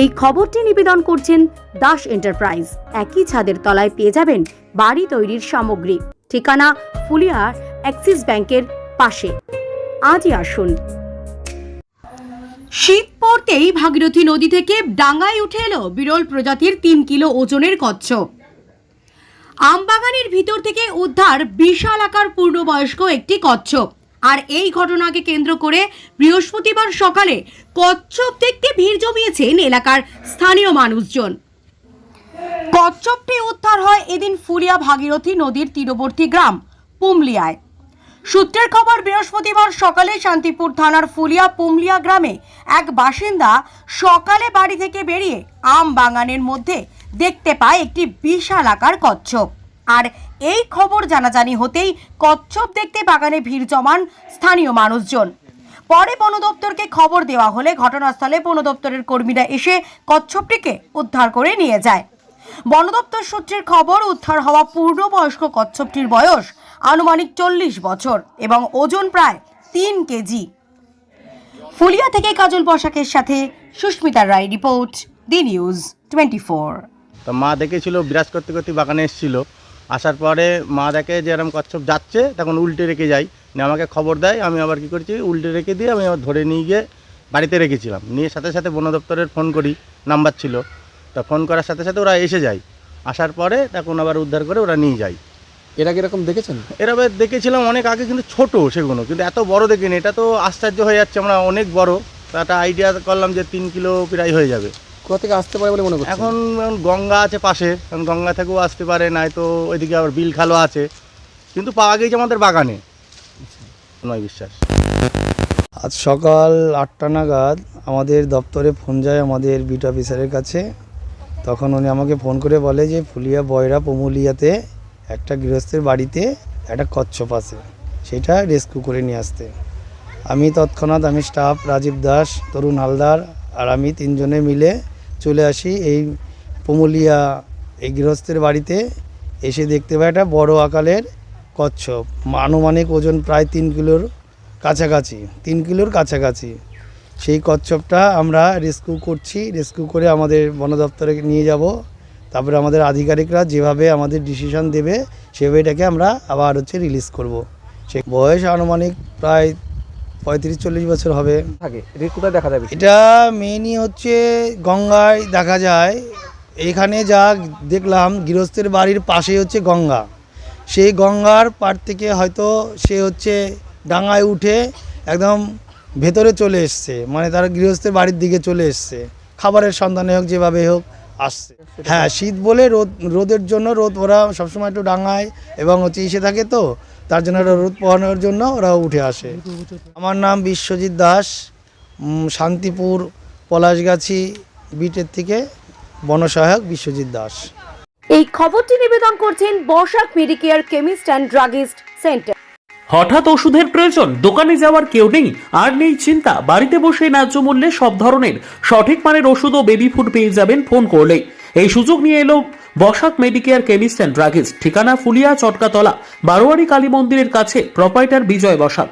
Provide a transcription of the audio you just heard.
এই খবরটি নিবেদন করছেন দাস এন্টারপ্রাইজ। একই ছাদের তলায় পেয়ে যাবেন বাড়ি তৈরির সামগ্রী। ঠিকানা ফুলিয়ার অ্যাক্সিস ব্যাংকের পাশে। আজই আসুন। শীত পড়তেই ভাগীরথী নদী থেকে ডাঙ্গায় উঠে এলো বিরল প্রজাতির তিন কিলো ওজনের কচ্ছপ। আমবাগানের ভিতর থেকে উদ্ধার বিশাল আকার পূর্ণবয়স্ক একটি কচ্ছপ। আর এই ঘটনাকে কেন্দ্র করে বৃহস্পতিবার সকালে কচ্ছপ দেখতে ভিড় জমিয়েছেন এলাকার স্থানীয় মানুষজন। কচ্ছপটি উদ্ধার হয় এদিন ফুলিয়া ভাগীরথী নদীর তীরবর্তী গ্রাম, পুমলিয়ায়। সূত্রের খবর, বৃহস্পতিবার সকালে শান্তিপুর থানার ফুলিয়া পুমলিয়া গ্রামে এক বাসিন্দা সকালে বাড়ি থেকে বেরিয়ে আম বাগানের মধ্যে দেখতে পায় একটি বিশাল আকার কচ্ছপ। আর এই খবর জানাজানি হতেই কচ্ছপ দেখতে বাগানে ভিড় জমান স্থানীয় মানুষজন। পরে বন দপ্তরকে খবর দেওয়া হলে ঘটনাস্থলে বন দপ্তরের কর্মীরা এসে কচ্ছপটিকে উদ্ধার করে নিয়ে যায়। বন দপ্তর সূত্রের খবর, উদ্ধার হওয়া পূর্ণবয়স্ক কচ্ছপটির বয়স আনুমানিক চল্লিশ বছর এবং ওজন প্রায় তিন কেজি। ফুলিয়া থেকে কাজল বসাকের সাথে Susmita Roy report, the news twenty four. মা দেখেছিল, বিরাজ করতে করতে বাগানে এসেছিল। আসার পরে মা দেখে যে এরকম কচ্ছপ যাচ্ছে তখন উল্টে রেখে যাই। নিয়ে আমাকে খবর দেয় আমি আবার কী করছি উল্টে রেখে দিয়ে আমি আবার ধরে নিয়ে গিয়ে বাড়িতে রেখেছিলাম। নিয়ে সাথে সাথে বন দপ্তরের ফোন করি নাম্বার ছিল। তা ফোন করার সাথে সাথে ওরা এসে যায়। আসার পরে তখন আবার উদ্ধার করে ওরা নিয়ে যায়। এর আগে এরকম দেখেছেন? এরকম দেখেছিলাম অনেক আগে কিন্তু ছোট সেগুলো। কিন্তু এত বড় দেখিনি এটা তো আশ্চর্য হয়ে যাচ্ছে আমরা অনেক বড়। তা একটা আইডিয়া করলাম যে তিন কিলো প্রায় হয়ে যাবে। কোথা থেকে আসতে পারে বলে মনে করছেন? এখন এখন গঙ্গা আছে পাশে এখন গঙ্গা থেকেও আসতে পারে নাই তো ওইদিকে আবার বিল খালও আছে। কিন্তু পাওয়া গেছে আমাদের বাগানে। নয় বিশ্বাস। আজ সকাল আটটা নাগাদ আমাদের দপ্তরে ফোন যায় আমাদের বিট অফিসারের কাছে। তখন উনি আমাকে ফোন করে বলে যে ফুলিয়া বয়রা পমুলিয়াতে একটা গৃহস্থের বাড়িতে একটা কচ্ছপ আছে। সেটা রেস্কিউ করে নিয়ে আসতে। আমি তৎক্ষণাৎ আমি স্টাফ রাজীব দাস তরুণ হালদার আর আমি তিনজনে মিলে চলে আসি এই পমুলিয়া, এই গৃহস্থের বাড়িতে। এসে দেখতে পাই একটা বড় আকারের কচ্ছপ। আনুমানিক ওজন প্রায় তিন কিলোর কাছাকাছি, তিন কিলোর কাছাকাছি। সেই কচ্ছপটা আমরা রেস্কিউ করছি, রেস্কিউ করে আমাদের বন দপ্তরে নিয়ে যাব। তারপরে আমাদের আধিকারিকরা যেভাবে আমাদের ডিসিশন দেবে, সেভাবে এটাকে আমরা আবার হচ্ছে রিলিজ করব। সে বয়স আনুমানিক প্রায় পঁয়ত্রিশ চল্লিশ বছর হবে। থাকে। এটা কোথায় দেখা যাবে এটা মেনই হচ্ছে গঙ্গায় দেখা যায়। এখানে যা দেখলাম গৃহস্থের বাড়ির পাশে হচ্ছে গঙ্গা। সেই গঙ্গার পার থেকে হয়তো সে হচ্ছে ডাঙায় উঠে একদম ভেতরে চলে এসছে। মানে তারা গৃহস্থের বাড়ির দিকে চলে এসছে। খাবারের সন্ধানে হোক যেভাবে হোক। আসছে। হ্যাঁ শীত বলে রোদ, রোদের জন্য রোদ ওরা সবসময় একটু ডাঙায় এবং হচ্ছে ইসে থাকে তো, তার জন্য রোদ পোহানোর জন্য ওরা উঠে আসে। আমার নাম বিশ্বজিৎ দাস শান্তিপুর, পলাশগাছি বিটের থেকে বনসহায়ক বিশ্বজিৎ দাস। এই খবরটি নিবেদন করছেন বর্ষাক Medicare chemist and druggist centre. হঠাৎ ওষুধের প্রয়োজন, দোকানে যাওয়ার কেউ নেই, আর নেই চিন্তা। বাড়িতে বসে ন্যায্য মূল্যে সব ধরনের, সঠিক মানের ওষুধ ও বেবি ফুড পেয়ে যাবেন ফোন করলেই। এই সুযোগ নিয়ে এলো Basak Medicare chemist and druggist, ঠিকানা ফুলিয়া চটকাতলা, বারোয়ারি কালী মন্দিরের কাছে প্রপাইটার বিজয় বসাক।